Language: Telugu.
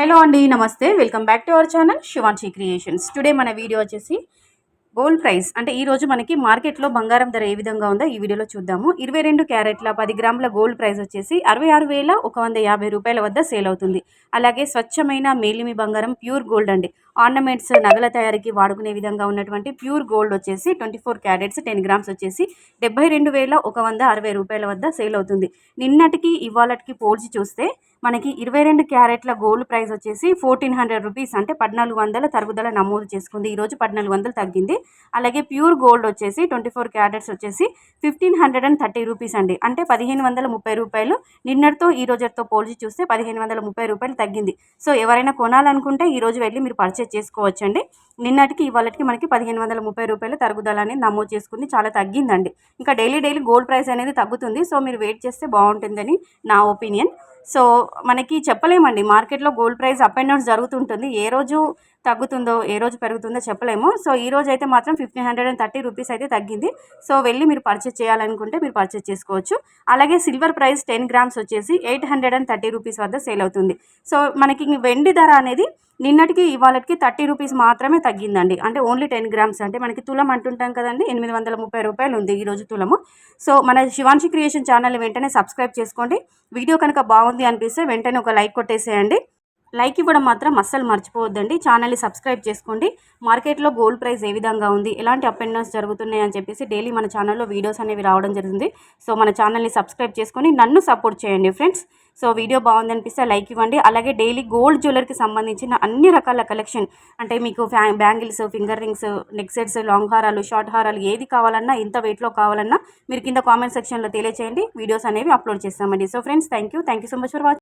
హలో అండి నమస్తే. Welcome back to our channel Shivanshi creations today మన వీడియో వచ్చేసి గోల్డ్ ప్రైస్ అంటే ఈరోజు మనకి మార్కెట్లో బంగారం ధర ఏ విధంగా ఉందో ఈ వీడియోలో చూద్దాము. ఇరవై రెండు క్యారెట్ల పది గ్రాముల గోల్డ్ ప్రైస్ వచ్చేసి అరవై ఆరు వేల ఒక వంద యాభై రూపాయల వద్ద సేల్ అవుతుంది. అలాగే స్వచ్ఛమైన మేలిమి బంగారం ప్యూర్ గోల్డ్ అండి. ఆర్నమెంట్స్ నగల తయారీకి వాడుకునే విధంగా ఉన్నటువంటి ప్యూర్ గోల్డ్ వచ్చేసి twenty four carats ten grams వచ్చేసి డెబ్బై రెండు వేల ఒక వంద అరవై రూపాయల వద్ద సేల్ అవుతుంది. నిన్నటికి ఇవాళకి పోల్చి చూస్తే మనకి ఇరవై రెండు క్యారెట్ల గోల్డ్ ప్రైస్ వచ్చేసి ఫోర్టీన్ హండ్రెడ్ రూపీస్ అంటే పద్నాలుగు వందల తరుగుదల నమోదు చేసుకుంది. ఈరోజు పద్నాలుగు వందలు తగ్గింది. అలాగే ప్యూర్ గోల్డ్ వచ్చేసి ట్వంటీ ఫోర్ క్యారెట్స్ వచ్చేసి fifteen hundred and thirty rupees అండి. అంటే పదిహేను వందల ముప్పై రూపాయలు నిన్నటితో ఈ రోజుతో పోల్చి చూస్తే పదిహేను వందల ముప్పై రూపాయలు తగ్గింది. సో ఎవరైనా కొనాలనుకుంటే ఈ రోజు వెళ్ళి మీరు పర్చేజ్ చేసుకోవచ్చండి. నిన్నటికి ఇవాళకి మనకి పదిహేను వందల ముప్పై రూపాయలు తరుగుదల అనేది నమోదు చేసుకుంది. చాలా తగ్గిందండి. ఇంకా డైలీ డైలీ గోల్డ్ ప్రైస్ అనేది తగ్గుతుంది. సో మీరు వెయిట్ చేస్తే బాగుంటుందని నా ఒపీనియన్. సో మనకి చెప్పలేమండి. మార్కెట్లో gold price up and downs జరుగుతుంటుంది. ఏ రోజు తగ్గుతుందో ఏ రోజు పెరుగుతుందో చెప్పలేము. సో ఈ రోజు అయితే మాత్రం fifteen hundred and thirty rupees అయితే తగ్గింది. సో వెళ్ళి మీరు పర్చేస్ చేయాలనుకుంటే మీరు పర్చేస్ చేసుకోవచ్చు. అలాగే సిల్వర్ ప్రైస్ టెన్ గ్రామ్స్ వచ్చేసి eight hundred and thirty rupees వద్ద సేల్ అవుతుంది. సో మనకి వెండి ధర అనేది నిన్నటికి ఇవాళకి థర్టీ రూపీస్ మాత్రమే తగ్గిందండి. అంటే ఓన్లీ టెన్ గ్రామ్స్ అంటే మనకి తులం అంటుంటాం కదండి ఎనిమిది వందల ముప్పై రూపాయలు ఉంది ఈరోజు తులము. సో మన శివాంశి క్రియేషన్ ఛానల్ వెంటనే సబ్స్క్రైబ్ చేసుకోండి. వీడియో కనుక బాగుంది అనిపిస్తే వెంటనే ఒక లైక్ కొట్టేసేయండి. లైక్ ఇవ్వడం మాత్రం అస్సలు మర్చిపోవద్దండి. ఛానల్ని సబ్స్క్రైబ్ చేసుకోండి. మార్కెట్లో గోల్డ్ ప్రైస్ ఏ విధంగా ఉంది? ఎలాంటి అప్ అండ్ డౌన్స్ జరుగుతున్నాయి అని చెప్పేసి డైలీ మన ఛానల్లో వీడియోస్ అనేవి రావడం జరుగుతుంది సో మన ఛానల్ని సబ్స్క్రైబ్ చేసుకొని నన్ను సపోర్ట్ చేయండి ఫ్రెండ్స్. సో వీడియో బాగుంది అనిపిస్తే లైక్ ఇవ్వండి. అలాగే డైలీ గోల్డ్ జ్యువెలరీకి సంబంధించిన అన్ని రకాల కలెక్షన్ అంటే మీకు ఫ్యా bangles finger rings neck sets long హారాలు షార్ట్ హారాలు ఏది కావాలన్నా ఎంత వెయిట్లో కావాలన్నా మీరు కింద కామెంట్ సెక్షన్లో తెలియచేయండి. వీడియోస్ అనేవి అప్లోడ్ చేస్తామండి. So friends thank you. Thank you so much for watching